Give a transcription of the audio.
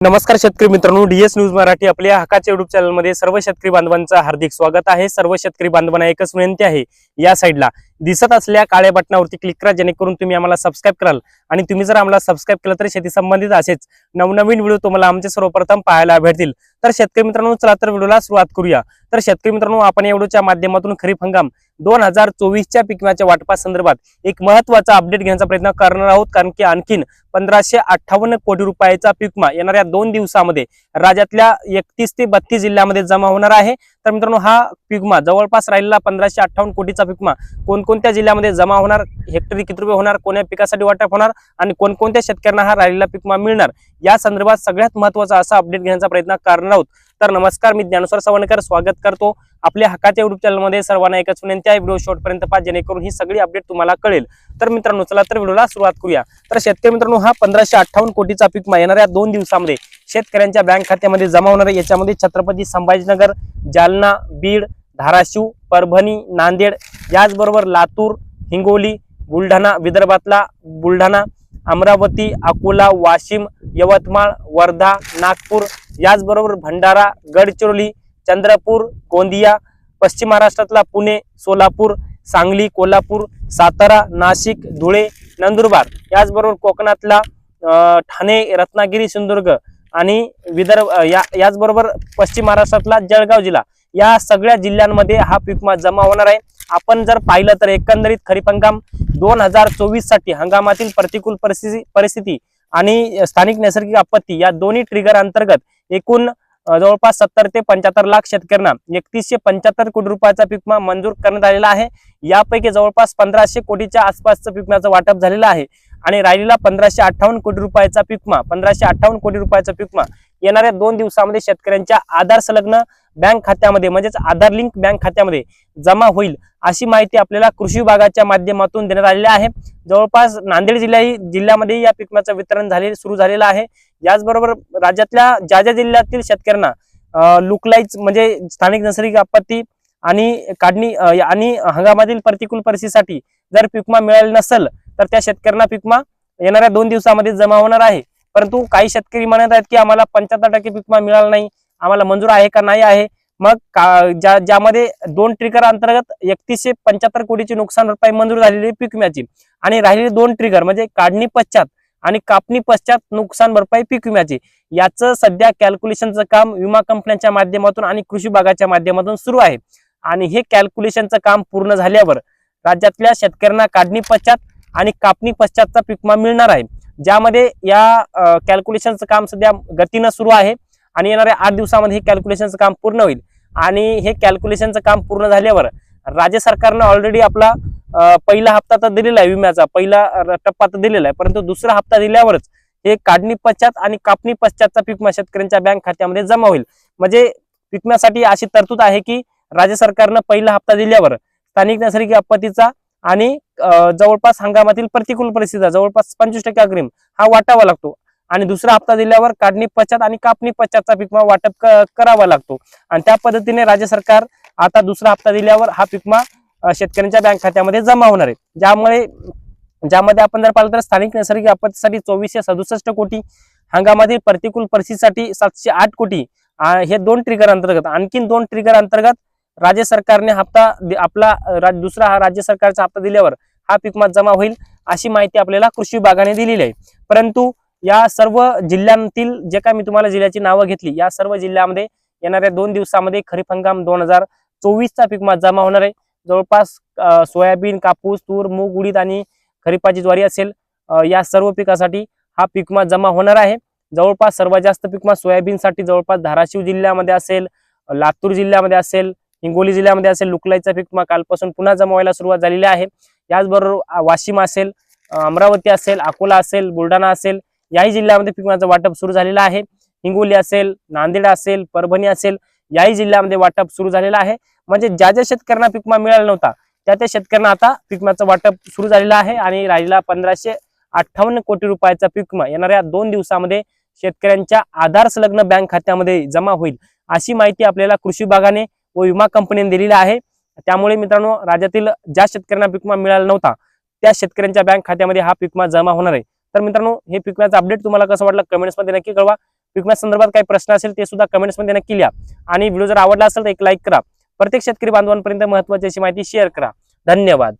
नमस्कार शेतकरी मित्रांनो डीएस न्यूज मराठी आपल्या हक्काच्या युट्यूब चॅनलमध्ये सर्व शेतकरी बांधवांचं हार्दिक स्वागत आहे. सर्व शेतकरी बांधवांना एकच विनंती आहे या साईडला दिसत असल्या काळ्या बटनावरती क्लिक करा जेणेकरून तुम्ही आम्हाला सबस्क्राईब कराल. आणि तुम्ही जर आम्हाला सबस्क्राईब केलं तर शेती संबंधित असेच नवनवीन व्हिडिओ तुम्हाला आमचे सर्वप्रथम पाहायला भेटतील. तर शेतकरी मित्रांनो चला तर व्हिडिओला सुरुवात करूया. तर शेतकरी मित्रांनो आपण या व्हिडिओच्या माध्यमातून खरीप हंगाम दोन हजार चोवीसच्या पिकव्याच्या वाटपासंदर्भात एक महत्त्वाचा अपडेट घेण्याचा प्रयत्न करणार आहोत. कारण की आणखीन पंधराशे अठ्ठावन्न कोटी रुपयाचा पिकमा येणाऱ्या दोन दिवसामध्ये राज्यातल्या एकतीस ते बत्तीस जिल्ह्यामध्ये जमा होणार आहे. तर मित्रांनो हा पिकमा जवळपास राहिलेला पंधराशे अठ्ठावन्न कोटीचा पिकमा कोणकोणत्या जिल्ह्यामध्ये जमा होणार हेक्टरी किती रुपये होणार कोण्या पिकासाठी वाटप होणार आणि कोणकोणत्या शेतकऱ्यांना हा राहिलेला पिकमा मिळणार या संदर्भात सगळ्यात महत्त्वाचा असा अपडेट घेण्याचा प्रयत्न करणार आहोत. तर नमस्कार मी ज्ञानेश्वर सवणकर. स्वागत करतो आपल्या हक्काच्या युट्यूब चॅनलमध्ये सर्वांना एकच विनंती आहे व्हिडिओ शॉर्टपर्यंत पहा जेणेकरून ही सगळी अपडेट तुम्हाला कळेल. तर मित्रांनो चला तर व्हिडिओला सुरुवात करूया. तर शेतकरी मित्रांनो हा पंधराशे अठ्ठावन्न कोटीचा पीक येणाऱ्या दोन दिवसामध्ये शेतकऱ्यांच्या बँक खात्यामध्ये जमा होणार आहे. याच्यामध्ये छत्रपती संभाजीनगर जालना बीड धाराशिव परभणी नांदेड याचबरोबर लातूर हिंगोली बुलढाणा विदर्भातला बुलढाणा अमरावती अकोला वाशिम यवतमाळ वर्धा नागपूर याचबरोबर भंडारा गडचिरोली चंद्रपूर गोंदिया पश्चिम महाराष्ट्रातला पुणे सोलापूर सांगली कोल्हापूर सातारा नाशिक धुळे नंदुरबार याचबरोबर कोकणातला ठाणे रत्नागिरी सिंधुदुर्ग आणि विदर्भ या याचबरोबर पश्चिम महाराष्ट्रातला जळगाव जिल्हा. या सगळ्या जिल्ह्यांमध्ये हा पीक जमा होणार आहे. आपण जर पाहिलं तर एकंदरीत खरीप हंगाम दोन हजार चोवीससाठी हंगामातील प्रतिकूल परिस्थिती परिस्थिती आणि स्थानिक नैसर्गिक आपत्ती या दोन्ही ट्रिगर अंतर्गत एकूण जवळपास सत्तर ते पंच्याहत्तर लाख शेतकऱ्यांना एकतीसशे पंच्याहत्तर कोटी रुपयाचा पिकमा मंजूर करण्यात आलेला आहे. यापैकी जवळपास पंधराशे कोटीच्या आसपासचं पिकम्याचं वाटप झालेलं आहे. आणि राहिलेला पंधराशे अठ्ठावन्न कोटी रुपयाचा पिकमा पंधराशे अठ्ठावन्न कोटी रुपयाचा पिकमा येणाऱ्या दोन दिवसामध्ये शेतकऱ्यांच्या आधार संलग्न बँक खात्यामध्ये म्हणजेच आधार लिंक बँक खात्यामध्ये जमा होईल अशी माहिती आपल्याला कृषी विभागाच्या माध्यमातून देण्यात आलेली आहे. जवळपास नांदेड जिल्ह्याही जिल्ह्यामध्ये या पिकमाचं वितरण झाले सुरू झालेलं आहे. याचबरोबर राज्यातल्या ज्या ज्या जिल्ह्यातील शेतकऱ्यांना लुकलाईज म्हणजे स्थानिक नैसर्गिक आपत्ती आणि काढणी आणि हंगामातील प्रतिकूल परिस्थितीसाठी जर पिकमा मिळाले नसेल तर त्या शेतकऱ्यांना पिकमा येणाऱ्या दोन दिवसामध्ये जमा होणार आहे. परंतु काही शेतकरी म्हणत आहेत की आम्हाला पंच्याहत्तर टक्के विमा मिळाला नाही आम्हाला मंजूर आहे का नाही आहे मग का ज्या ज्यामध्ये दोन ट्रिगर अंतर्गत एकतीसशे पंच्याहत्तर कोटीची नुकसान भरपाई मंजूर झालेली पीक विम्याची आणि राहिलेले दोन ट्रिगर म्हणजे काढणी पश्चात आणि कापणी पश्चात नुकसान भरपाई पीक विम्याची याचं सध्या कॅल्क्युलेशनचं काम विमा कंपन्यांच्या माध्यमातून आणि कृषी विभागाच्या माध्यमातून सुरू आहे. आणि हे कॅल्क्युलेशनचं काम पूर्ण झाल्यावर राज्यातल्या शेतकऱ्यांना काढणी पश्चात आणि कापणी पश्चातचा पिकमा मिळणार आहे. ज्यामध्ये या कॅल्क्युलेशनचं काम सध्या गतीनं सुरू आहे आणि येणाऱ्या आठ दिवसामध्ये हे कॅल्क्युलेशनचं काम पूर्ण होईल. आणि हे कॅल्क्युलेशनचं काम पूर्ण झाल्यावर राज्य सरकारनं ऑलरेडी आपला पहिला हप्ता तर दिलेला आहे विम्याचा पहिला टप्पा तर दिलेला आहे परंतु दुसरा हप्ता दिल्यावरच हे काढणी पश्चात आणि कापणी पश्चातचा पिकमा शेतकऱ्यांच्या बँक खात्यामध्ये जमा होईल. म्हणजे पिकम्यासाठी अशी तरतूद आहे की राज्य सरकारनं पहिला हप्ता दिल्यावर स्थानिक नैसर्गिक आपत्तीचा आणि जवळपास हंगामातील प्रतिकूल परिस्थिती जवळपास पंचवीस टक्के अग्रिम हा वाटावा लागतो. आणि दुसरा हप्ता दिल्यावर काढणी पश्चात आणि कापणी पश्चातचा पिकमा वाटप करावा लागतो. आणि त्या पद्धतीने राज्य सरकार आता दुसरा हप्ता दिल्यावर हा पिकमा शेतकऱ्यांच्या बँक खात्यामध्ये जमा होणार आहे. ज्यामुळे ज्यामध्ये आपण जर पाहिलं तर स्थानिक नैसर्गिक आपत्तीसाठी चोवीसशे सदुसष्ट कोटी हंगामातील प्रतिकूल परिस्थितीसाठी सातशे आठ कोटी हे दोन ट्रिगर अंतर्गत आणखीन दोन ट्रिगर अंतर्गत राज्य सरकारने हप्ता दि- आपला दुसरा हा राज्य सरकारचा हप्ता दिल्यावर हा पिकमा जमा होईल अशी माहिती आपल्याला कृषी विभागाने दिलेली आहे. परंतु या सर्व जिल्ह्यांतील जे काय मी तुम्हाला जिल्ह्याची नावं घेतली या सर्व जिल्ह्यामध्ये येणाऱ्या दोन दिवसामध्ये खरीप हंगाम दोन हजार चोवीसचा पिकमा जमा होणार आहे. जवळपास सोयाबीन कापूस तूर मूग उडीद आणि खरीपाची ज्वारी असेल या सर्व पिकासाठी हा पीकमा जमा होणार आहे. जवळपास सर्वात जास्त पिकमा सोयाबीनसाठी जवळपास धाराशिव जिल्ह्यामध्ये असेल लातूर जिल्ह्यामध्ये असेल हिंगोली जिल्ह्यामध्ये असेल लुकलाईचा पिकमा कालपासून पुन्हा जमा व्हायला सुरुवात झालेली आहे. याचबरोबर वाशिम असेल अमरावती असेल अकोला असेल बुलढाणा असेल याही जिल्ह्यामध्ये पिकमाचं वाटप सुरू झालेलं आहे. हिंगोली असेल नांदेड असेल परभणी असेल याही जिल्ह्यामध्ये वाटप सुरू झालेलं आहे. म्हणजे ज्या ज्या शेतकऱ्यांना पिकमा मिळाला नव्हता त्या त्या शेतकऱ्यांना आता पिकमाचं वाटप सुरू झालेलं आहे आणि राहिलेला पंधराशे अठ्ठावन्न कोटी रुपयाचा पिकमा येणाऱ्या दोन दिवसामध्ये शेतकऱ्यांच्या आधार संलग्न बँक खात्यामध्ये जमा होईल. अशी माहिती आपल्याला कृषी विभागाने व विमा कंपनीने दिलेली आहे. त्यामुळे मित्रांनो राज्यातील ज्या शेतकऱ्यांना पिकमा मिळाला नव्हता त्या शेतकऱ्यांच्या बँक खात्यामध्ये हा पिकमा जमा होणार आहे. तर मित्रांनो हे पिकम्याचं अपडेट तुम्हाला कसं वाटलं कमेंट्समध्ये नक्की कळवा. विकण्या संदर्भात काही प्रश्न असेल ते सुद्धा कमेंट्समध्ये नक्की लिहा. आणि व्हिडिओ जर आवडला असेल तर एक लाईक करा. प्रत्येक शेतकरी बांधवांपर्यंत महत्वाची अशी माहिती शेअर करा. धन्यवाद.